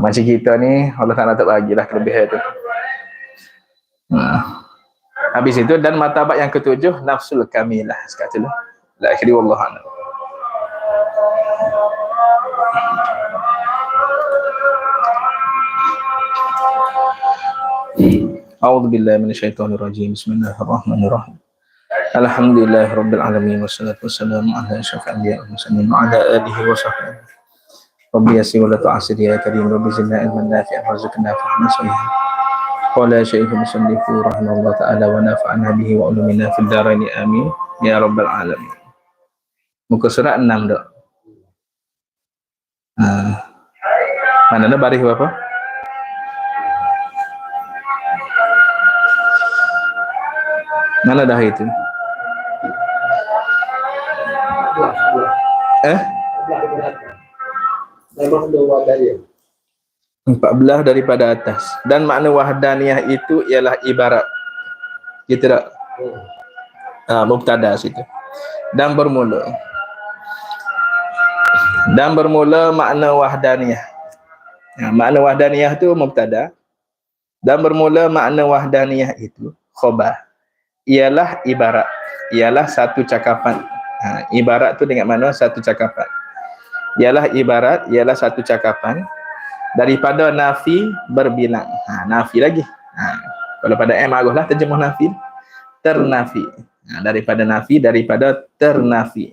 macam kita ni Allah Taala tak bagilah kelebihan tu. Ha. Habis itu dan martabat yang ketujuh nafsul kamilah sekali lah. La akhiri wallahu a'lam. أعوذ بالله من الشيطان الرجيم بسم الله الرحمن الرحيم الحمد لله رب العالمين والصلاة والسلام على أشرف الأنبياء والمرسلين وعلى آله وصحبه ربي يسر ولا تعسر يا كريم ربي زدنا علما نافعا وارزقنا فهما صحيحا قال شيخ المصنف رحمه الله تعالى ونفعنا به وعلومنا في الدارين آمين يا رب العالمين muka surat 6 dok. Ha. Mana nak baris berapa? Mana dah itu? Eh? Empat belah daripada atas. Dan makna wahdaniyah itu ialah ibarat. Gitu tak? Ha, mubtada situ. Dan bermula. Dan bermula makna wahdaniyah. Ya, makna wahdaniyah tu mubtada. Dan bermula makna wahdaniyah itu khobar ialah ibarat ialah satu cakapan ha, ibarat tu dengan mana satu cakapan ialah ibarat ialah satu cakapan daripada nafi berbilang. Ha, nafi lagi. Ha, kalau pada M aguslah terjemuh nafi. Ternafi. Ha, daripada nafi daripada ternafi.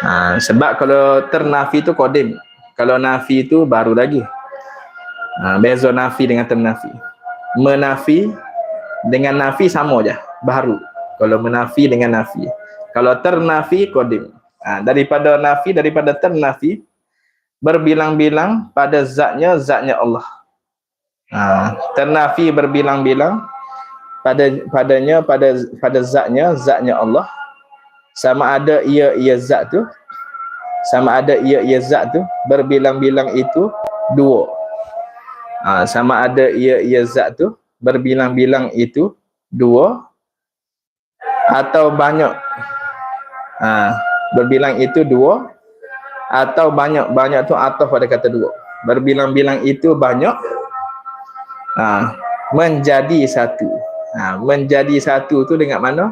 Ha, sebab kalau ternafi tu kodim kalau nafi tu baru lagi. Ha, beza nafi dengan ternafi. Menafi dengan nafi sama je baru. Kalau menafi dengan nafi. Kalau ternafi kodim ha, daripada nafi daripada ternafi berbilang-bilang pada zatnya zatnya Allah. Ha, ternafi berbilang-bilang pada padanya pada pada zatnya zatnya Allah. Sama ada ia ia zat tu. Sama ada ia ia zat tu. Berbilang-bilang itu dua. Ha, sama ada ia ia zat tu. Berbilang-bilang itu dua. Atau banyak. Ha, berbilang itu dua atau banyak banyak tu atau pada kata dua. Berbilang-bilang itu banyak ha, menjadi satu. Ha, menjadi satu tu dengan mana?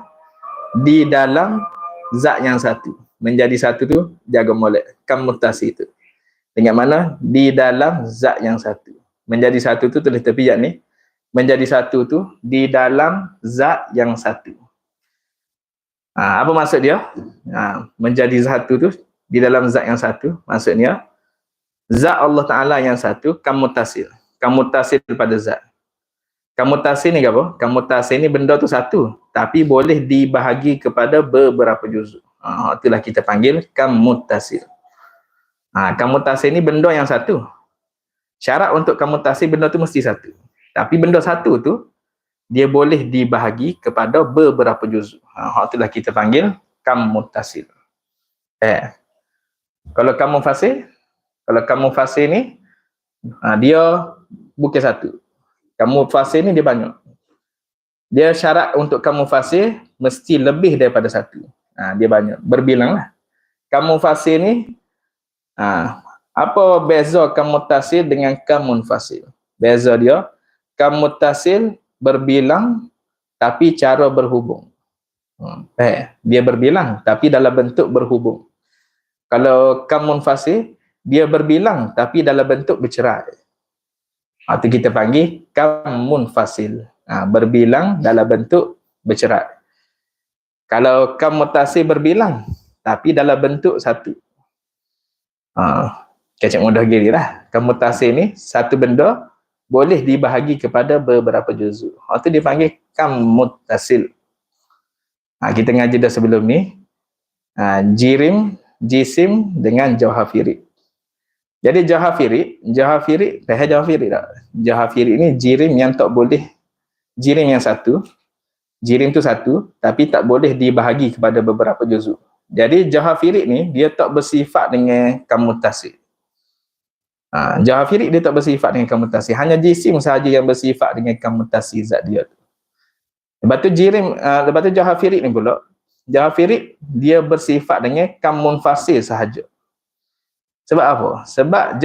Di dalam zat yang satu. Menjadi satu tu jaga molek. Kamutasi itu dengan mana? Di dalam zat yang satu. Menjadi satu tu tulis tepi ni. Menjadi satu tu di dalam zat yang satu. Ha, apa maksud dia? Ha, menjadi satu tu di dalam zat yang satu. Maksudnya, zat Allah Ta'ala yang satu, kamu tasil. Kamu tasil pada zat. Kamu tasil ni apa? Kamu tasil ni benda tu satu. Tapi boleh dibahagi kepada beberapa juzuk. Ha, itulah kita panggil kamu tasil. Ha, kamu tasil ni benda yang satu. Syarat untuk kamu tasil benda tu mesti satu. Tapi benda satu tu dia boleh dibahagi kepada beberapa juzuk. Ha, hak itulah kita panggil kam muttasil. Eh. Kalau kamu fasih, kalau kamu fasih ni ha, dia bukan satu. Kamu fasih ni dia banyak. Dia syarat untuk kamu fasih mesti lebih daripada satu. Ha, dia banyak. Berbilanglah. Kamu fasih ni ha, apa beza kamu tasil dengan kamu fasil? Beza dia kamu tasil berbilang tapi cara berhubung. Hmm. Eh, dia berbilang tapi dalam bentuk berhubung. Kalau kamu fasih, dia berbilang tapi dalam bentuk bercerai. Itu ha, kita panggil kamun fasil. Ha, berbilang dalam bentuk bercerai. Kalau kamu tasih berbilang tapi dalam bentuk satu. Ha, kecek mudah gini lah. Kamu tasih ni satu benda boleh dibahagi kepada beberapa juzuk. Hal tu dipanggil kam muttasil. Ha, kita ngaji dah sebelum ni. Ha, jirim, jisim dengan jawhafiri. Jadi jawhafiri, jawhafiri, dah jawhafiri tak? Jawhafiri ni jirim yang tak boleh, jirim yang satu, jirim tu satu, tapi tak boleh dibahagi kepada beberapa juzuk. Jadi jawhafiri ni, dia tak bersifat dengan kam muttasil. Ha, Jahafirik dia tak bersifat dengan kamutasi. Hanya jisim sahaja yang bersifat dengan kamutasi zat dia tu. Lepas tu jirim, uh, lepas tu Jahafirik ni pula. Jahafirik dia bersifat dengan kamun fasir sahaja. Sebab apa? Sebab